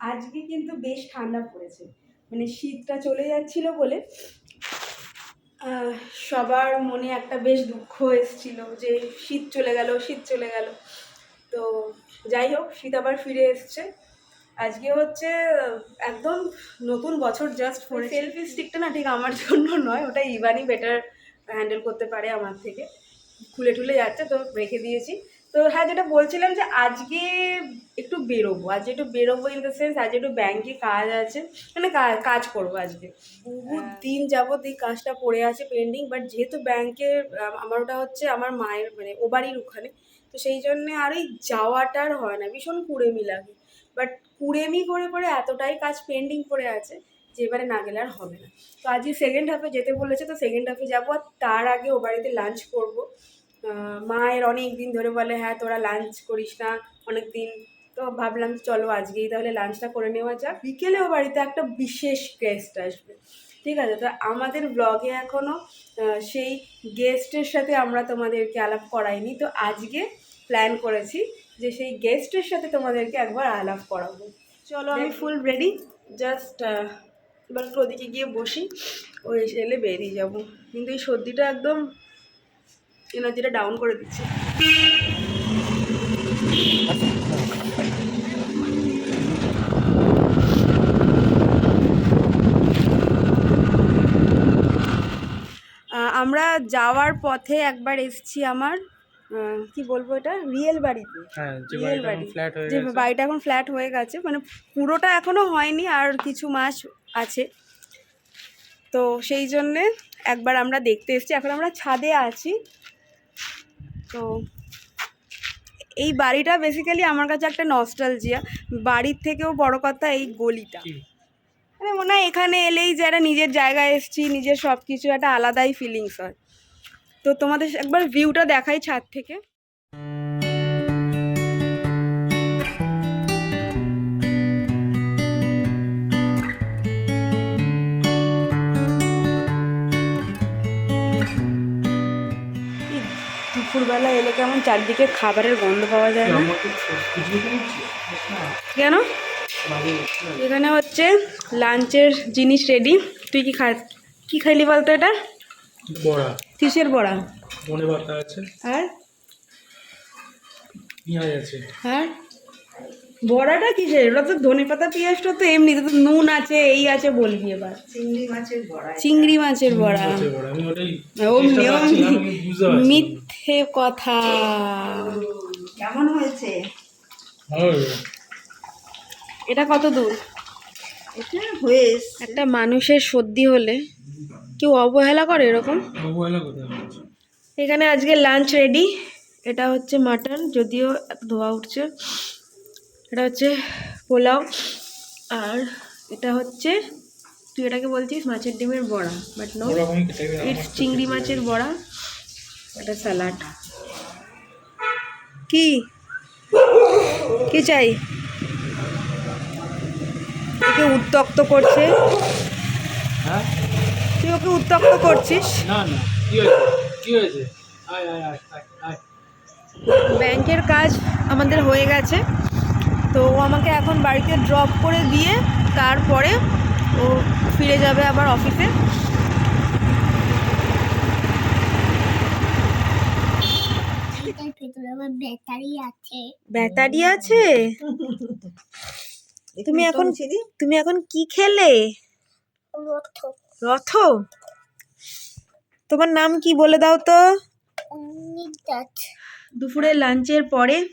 আজকে কিন্তু বেশ ঠান্ডা পড়েছে। মানে শীতটা চলে যাচ্ছিল বলে সবার মনে একটা বেশ দুঃখ এসেছিল যে শীত চলে গেল শীত চলে গেল। তো যাই হোক শীত আবার ফিরে এসছে। আজকে হচ্ছে একদম নতুন বছর জাস্ট ফোনে সেলফি স্টিকটা না ঠিক আমার জন্য নয় ওটা ইভানই বেটার হ্যান্ডেল করতে পারে আমার থেকে। খুলে টুলে যাচ্ছে তো রেখে দিয়েছি। তো হ্যাঁ যেটা বলছিলাম যে আজকে একটু বেরোবো। আজ একটু বেরোবো ইন দ্য সেন্স আজ একটু ব্যাংকে কাজ আছে মানে কাজ করব আজকে। বহুত দিন যাবত এই কাজটা পড়ে আছে পেন্ডিং বাট যেহেতু ব্যাংকে আমার ওটা হচ্ছে আমার মায়ের মানে ও বাড়ির ওখানে তো সেই জন্যে আর এই যাওয়াটার হয় না ভীষণ কুড়েমি লাগে। বাট কুড়েমি করে করে এতটাই কাজ পেন্ডিং পড়ে আছে যে এবারে না গেলে আর হবে না। তো আজকে সেকেন্ড হাফে যেতে বলেছে তো সেকেন্ড হাফে যাব আর তার আগে ও বাড়িতে লাঞ্চ করব। মায়ের অনেক দিন ধরে বলে হ্যাঁ তোরা লাঞ্চ করিস না। অনেক দিন তো ভাবলাম, চলো আজকেই তাহলে লাঞ্চটা করে নেওয়া যাক। বিকেলেও বাড়িতে একটা বিশেষ গেস্ট আসবে। ঠিক আছে? তো আমাদের ব্লগে এখনও সেই গেস্টের সাথে আমরা তোমাদেরকে আলাপ করাইনি। তো আজকে প্ল্যান করেছি যে সেই গেস্টের সাথে তোমাদেরকে একবার আলাপ করাবো। চলো, আমি ফুল রেডি জাস্ট এবার ওদিকে গিয়ে বসি। ও এলে বেরিয়ে যাব। কিন্তু এই সর্দিটা একদম এনার্জিটা ডাউন করে দিচ্ছে। আমরা যাওয়ার পথে একবার এসছি আমার কি বলব এটা? রিয়েল বাড়িতে। হ্যাঁ রিয়েল বাড়িটা বাড়ি ফ্ল্যাট যে বাড়িটা এখন ফ্ল্যাট হয়ে গেছে মানে পুরোটা এখনও হয়নি আর কিছু মাস আছে। তো সেই জন্যে একবার আমরা দেখতে এসেছি। এখন আমরা ছাদে আছি। তো এই বাড়িটা বেসিক্যালি আমার কাছে একটা নস্টালজিয়া বাড়ির থেকেও বড় কথা এই গলিটা। মানে মনে হয় এখানে এলেই যে একটা নিজের জায়গায় এসছি নিজের সব কিছু একটা আলাদাই ফিলিংস হয়। তো তোমাদের একবার ভিউটা দেখাই ছাদ থেকে। কেমন চারদিকে খাবারের গন্ধ পাওয়া যায় না? কেন? এখানে হচ্ছে লাঞ্চের জিনিস রেডি তুই কি খা কি খাইলি বলতো এটা? বড়া। কিসের বড়া? মনে বাতা আছে। আর? পেঁয়াজ আছে। আর? বড়াটা কিসের? ওটা তো ধনে পাতা পেঁয়াজটা তো এমনি তো নুন আছে এই আছে বলবি এবার। চিংড়ি মাছের বড়া। চিংড়ি মাছের বড়া। আছে বড়া। আমি ওটাই অমনি চেষ্টা মিথ্যে কথা। কেমন হয়েছে? এটা কত দূর? এটা হয়ে একটা মানুষের সর্দি হলে কেউ অবহেলা করে এরকম? এখানে আজকে লাঞ্চ রেডি এটা হচ্ছে মাটন যদিও এত ধোয়া উঠছে। এটা হচ্ছে পোলাও। আর এটা হচ্ছে তুই এটাকে বলছিস মাছের ডিমের বড়া বাট নো ইটস চিংড়ি মাছের বড়া। এটা স্যালাড কি? কি চাই? ওকে উত্তক্ত করছে। হ্যাঁ? তুই ওকে উত্তক্ত করছিস? না না। কি হয়েছে? কি হয়েছে? আয় আয় আয় আয় আয়। ব্যাংকের কাজ আমাদের হয়ে গেছে। তো ও আমাকে এখন বাড়িতে ড্রপ করে দিয়ে তারপরে ও ফিরে যাবে আবার অফিসে ব্যাটারি আছে। ব্যাটারি আছে? তুমি এখন তুমি এখন কি খেলে? রথ। রথ? তোমার নাম কি বলে দাও তো? দুপুরে লাঞ্চের পরে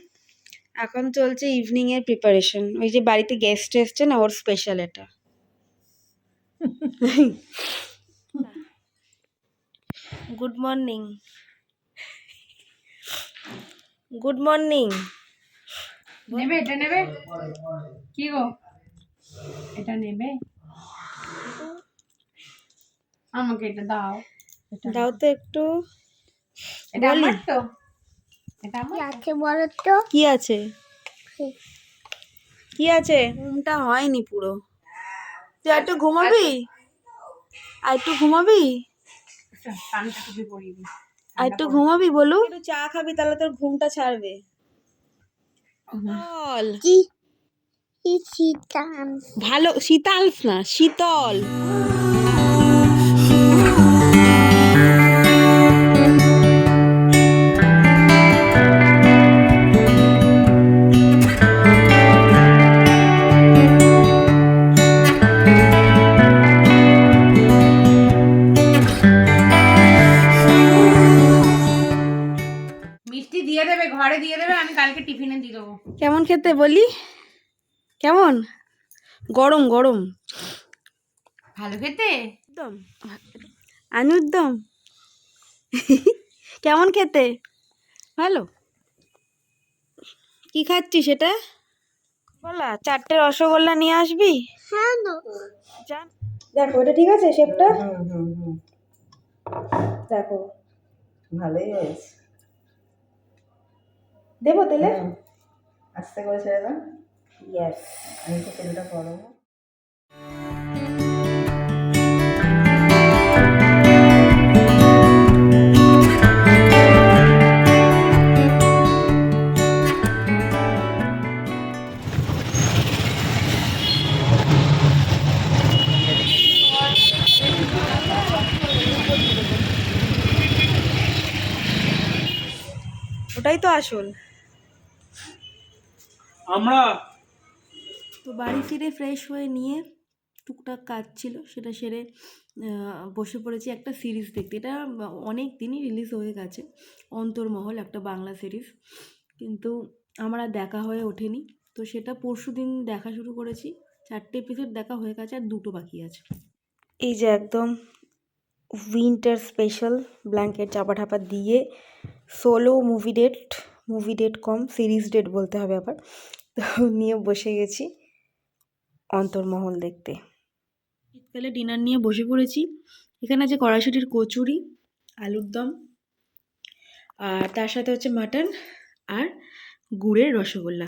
এখন চলছে ইভিনিং এর প্রিপারেশন ওই যে বাড়িতে গেস্ট এসছে না ওর স্পেশাল এটা। গুড মর্নিং গুড মর্নিং নেবে এটা নেবে? কি গো? এটা নেবে? আমাকে এটা দাও। দাও তো একটু। এটা আমার তো? এটা আমার তো? আছে বলো তো। কি আছে? কি আছে? ঘুমটা হয়নি পুরো। তুই আর একটু ঘুমাবি? আর একটু ঘুমাবি? আচ্ছা, কানটা টুপি পরিয়ে দিই আর একটু ঘুমাবি বলু? একটু চা খাবি তাহলে তোর ঘুমটা ছাড়বে। বল। কি? শীতান ভালো শীতাল না শীতল। টিফিনে দিয়ে দেবো। কেমন খেতে বলি? কেমন? গরম গরম। ভালো খেতে? একদম। আনুর দম কেমন খেতে? ভালো। কি খাচ্ছি সেটা? বলা চারটে রসগোল্লা নিয়ে আসবি? হ্যাঁ না। দেখো এটা ঠিক আছে শেপটা দেখো। ভালোই হয়েছে। দেবো তেলে। আস্তে করে ছেড়ে দাও। ইয়েস আমি তো তেলটা গরম ওটাই তো আসল। আমরা তো বাড়ি ফিরে ফ্রেশ হয়ে নিয়ে টুকটাক কাজ ছিল সেটা সেরে বসে পড়েছি একটা সিরিজ দেখতে। এটা অনেক দিনই রিলিজ হয়ে গেছে অন্তর্মহল একটা বাংলা সিরিজ কিন্তু আমার আর দেখা হয়ে ওঠেনি। তো সেটা পরশু দিন দেখা শুরু করেছি চারটে এপিসোড দেখা হয়ে গেছে আর দুটো বাকি আছে। এই যে একদম উইন্টার স্পেশাল ব্ল্যাঙ্কেট চাপা ঠাপা দিয়ে solo movie date movie date কম সিরিজ ডেট বলতে হবে আবার। তো নিয়ে বসে গেছি অন্তর্মহল দেখতে। শীতকালে ডিনার নিয়ে বসে পড়েছি। এখানে আছে কড়াইশুটির কচুরি, আলুর দম, আর তার সাথে হচ্ছে মাটন আর গুড়ের রসগোল্লা।